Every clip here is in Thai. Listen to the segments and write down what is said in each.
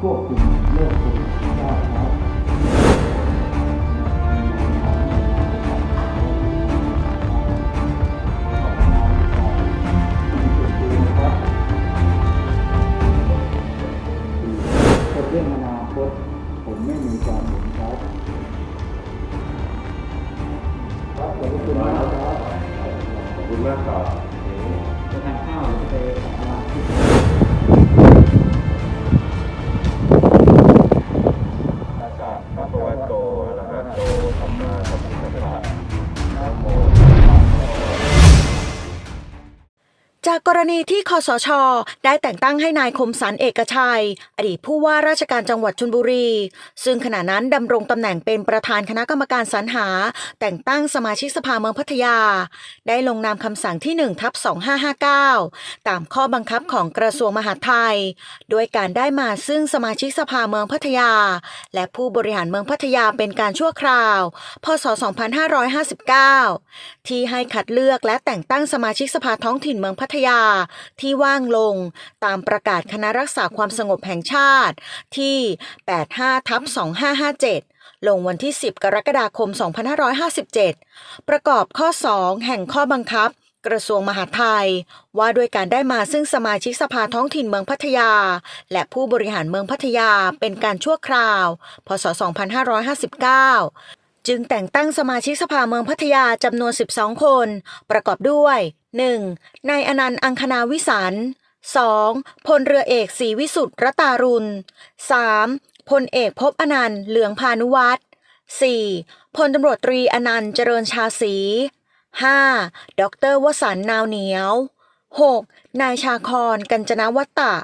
ควบคุมเรื่องโควิดได้ครับเรื่องอนาคตผมไม่มีความเห็นครับครับขอบคุณมากครับขอบคุณมากครับจะทานข้าวหรือจะไปของตลาดที่ จากกรณีที่คอสช ได้แต่งตั้งให้นายคมสันเอกชัย อดีตผู้ว่าราชการจังหวัดชลบุรี ซึ่งขณะนั้นดำรงตำแหน่งเป็นประธานคณะกรรมการสรรหา แต่งตั้งสมาชิกสภาเมืองพัทยา ได้ลงนามคำสั่งที่1ทับ2559 ตามข้อบังคับของกระทรวงมหาดไทย โดยการได้มาซึ่งสมาชิกสภาเมืองพัทยา และผู้บริหารเมืองพัทยาเป็นการชั่วคราว พศ 2559 ที่ให้คัดเลือกและแต่งตั้งสมาชิกสภาท้องถิ่นเมืองพัทยาที่ว่างลงตามประกาศคณะรักษาความสงบแห่งชาติที่ 85ทับ2557ลงวันที่ 10 กรกฎาคม 2557 ประกอบข้อ 2 แห่งข้อบังคับ กระทรวงมหาดไทย ว่าด้วยการได้มาซึ่งสมาชิกสภาท้องถิ่นเมืองพัทยา และผู้บริหารเมืองพัทยาเป็นการชั่วคราว พศ 2559 จึงแต่งตั้งสมาชิกสภาเมืองพัทยาจำนวน 12 คน ประกอบด้วย 1. นายอนันต์อังคณาวิสัน 2. พลเรือเอกศรีวิสุทธิ์รตารุณ 3. พลเอกภพอนันต์เหลืองพานุวัฒน์ 4. พลตำรวจตรีอนันต์เจริญชาศรี 5. ดรวสันต์นาวเหนียว 6. นายชาคอนกัญจนวัตตะ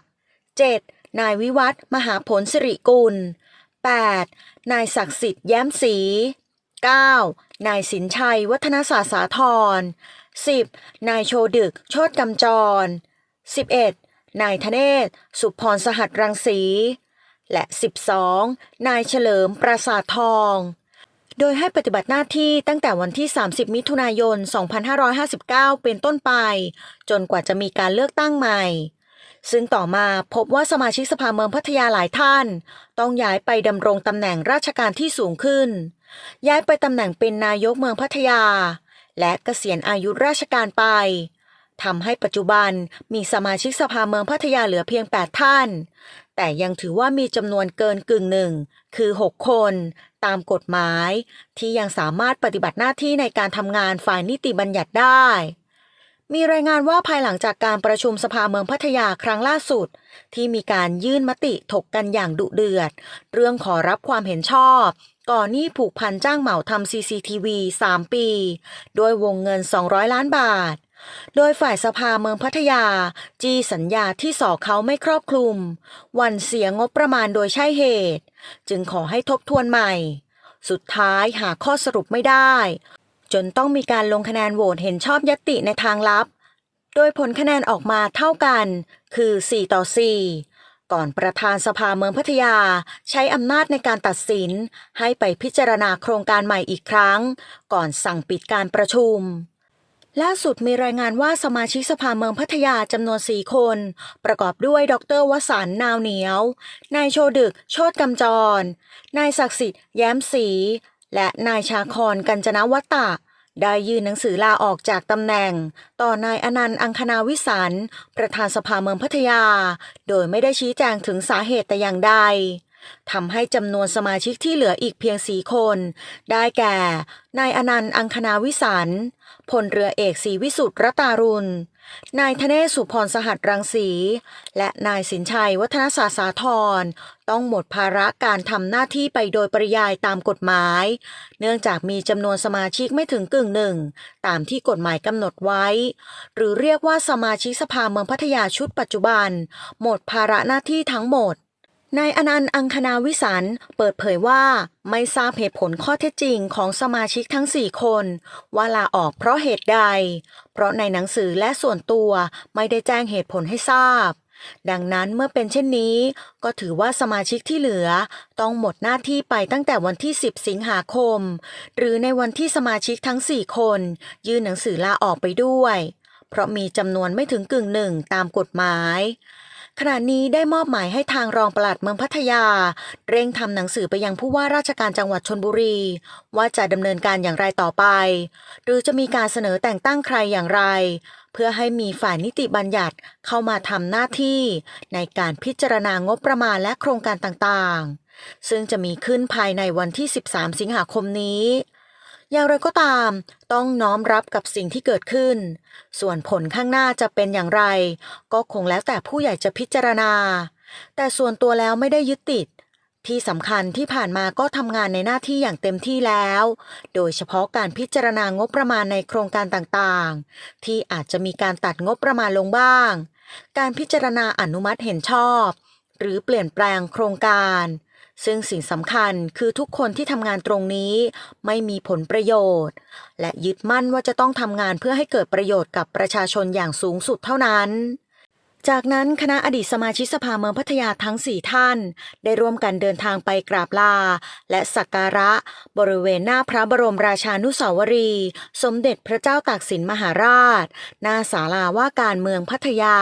7. นายวิวัฒน์มหาผลสิริกุล 8. นายศักดิ์สิทธิ์แย้มศรี 9. นายสินชัย วัฒนศาสตร์สาธร 10. นายโชดึก โชตกำจร 11. นายธเนศ สุพรสหัสรังสี และ 12. นายเฉลิม ปราสาททอง โดยให้ปฏิบัติหน้าที่ตั้งแต่วันที่ 30 มิถุนายน 2559 เป็นต้นไป จนกว่าจะมีการเลือกตั้งใหม่ซึ่งต่อมาพบว่าสมาชิกสภาเมืองพัทยาหลายท่าน ต้องย้ายไปดำรงตำแหน่งราชการที่สูงขึ้น ย้ายไปตำแหน่งเป็นนายกเมืองพัทยา และเกษียณอายุราชการไปทำให้ปัจจุบันมีสมาชิกสภาเมืองพัทยาเหลือเพียง 8 ท่าน แต่ยังถือว่ามีจำนวนเกินกึ่งหนึ่ง คือ 6 คน ตามกฎหมาย ที่ยังสามารถปฏิบัติหน้าที่ในการทำงานฝ่ายนิติบัญญัติได้ มีรายงานว่าภายหลังจากการประชุมสภาเมืองพัทยาครั้งล่าสุด ที่มีการยื่นมติถกกันอย่างดุเดือด เรื่องขอรับความเห็นชอบ ก่อนหนี้ผูกพันจ้างเหมาทำ CCTV 3 ปี โดยวงเงิน 200 ล้านบาท โดยฝ่ายสภาเมืองพัทยา จีสัญญาที่สอเขาไม่ครอบคลุม วันเสียงบประมาณโดยใช่เหตุ จึงขอให้ทบทวนใหม่ สุดท้ายหาข้อสรุปไม่ได้ จนต้องมีการลงคะแนนโหวตเห็นชอบยติในทางลับ โดยผลคะแนนออกมาเท่ากัน คือ 4 ต่อ 4 ก่อนประธานสภาเมืองพัทยา ใช้อำนาจในการตัดสิน ให้ไปพิจารณาโครงการใหม่อีกครั้ง ก่อนสั่งปิดการประชุมล่าสุดมีรายงานว่าสมาชิกสภาเมืองพัทยาจำนวนสี่คน ประกอบด้วยดรวสันนาวเหนียว นายโชดึก โชตกำจร นายศักดิ์สิทธิ์แย้มศรี และนายชาคอนกัญจนวัตตะ ได้ยื่นหนังสือลาออกจากตำแหน่ง ต่อนายอนันต์อังคณาวิสันประธานสภาเมืองพัทยา โดยไม่ได้ชี้แจงถึงสาเหตุแต่อย่างใดทำให้จำนวนสมาชิกที่เหลืออีกเพียงสีคน ได้แก่ นายอนันต์อังคณาวิสันพลเรือเอกศรีวิสุทธ์รตารุณ นายธเนศสุพรสหัสรังสี และนายสินชัยวัฒนศาสตร์สาธรต้องหมดภาระการทำหน้าที่ไปโดยปริยายตามกฎหมาย เนื่องจากมีจำนวนสมาชิกไม่ถึงกึ่งหนึ่ง ตามที่กฎหมายกำหนดไว้ หรือเรียกว่าสมาชิกสภาเมืองพัทยาชุดปัจจุบัน หมดภาระหน้าที่ทั้งหมด นายอนันต์อังคณาวิสันเปิดเผยว่าไม่ทราบเหตุผลข้อเท็จจริงของสมาชิกทั้ง 4 คน ว่าลาออกเพราะเหตุใด เพราะในหนังสือและส่วนตัวไม่ได้แจ้งเหตุผลให้ทราบ ดังนั้นเมื่อเป็นเช่นนี้ ก็ถือว่าสมาชิกที่เหลือต้องหมดหน้าที่ไปตั้งแต่วันที่ 10 สิงหาคม หรือในวันที่สมาชิกทั้ง 4 คน ยื่นหนังสือลาออกไปด้วย เพราะมีจำนวนไม่ถึงกึ่งหนึ่งตามกฎหมาย ขณะนี้ได้มอบหมายให้ทางรองปลัดเมืองพัทยา เร่งทำหนังสือไปยังผู้ว่าราชการจังหวัดชนบุรี ว่าจะดำเนินการอย่างไรต่อไป หรือจะมีการเสนอแต่งตั้งใครอย่างไร เพื่อให้มีฝ่ายนิติบัญญัติเข้ามาทำหน้าที่ ในการพิจารณางบประมาณและโครงการต่างๆ ซึ่งจะมีขึ้นภายในวันที่ 13 สิงหาคมนี้ อย่างไรก็ตาม ต้องน้อมรับกับสิ่งที่เกิดขึ้น ส่วนผลข้างหน้าจะเป็นอย่างไร ก็คงแล้วแต่ผู้ใหญ่จะพิจารณา แต่ส่วนตัวแล้วไม่ได้ยึดติด ที่สำคัญที่ผ่านมาก็ทำงานในหน้าที่อย่างเต็มที่แล้ว โดยเฉพาะการพิจารณางบประมาณในโครงการต่างๆ ที่อาจจะมีการตัดงบประมาณลงบ้าง การพิจารณาอนุมัติเห็นชอบ หรือเปลี่ยนแปลงโครงการ ซึ่งสิ่งสำคัญคือทุกคนที่ทำงานตรงนี้ไม่มีผลประโยชน์ และยึดมั่นว่าจะต้องทำงานเพื่อให้เกิดประโยชน์กับประชาชนอย่างสูงสุดเท่านั้นจากนั้นคณะอดีตสมาชิกสภาเมืองพัทยาทั้ง4ท่าน ได้ร่วมกันเดินทางไปกราบลา และสักการะ บริเวณหน้าพระบรมราชานุสาวรีย์สมเด็จพระเจ้าตากสินมหาราช หน้าศาลาว่าการเมืองพัทยา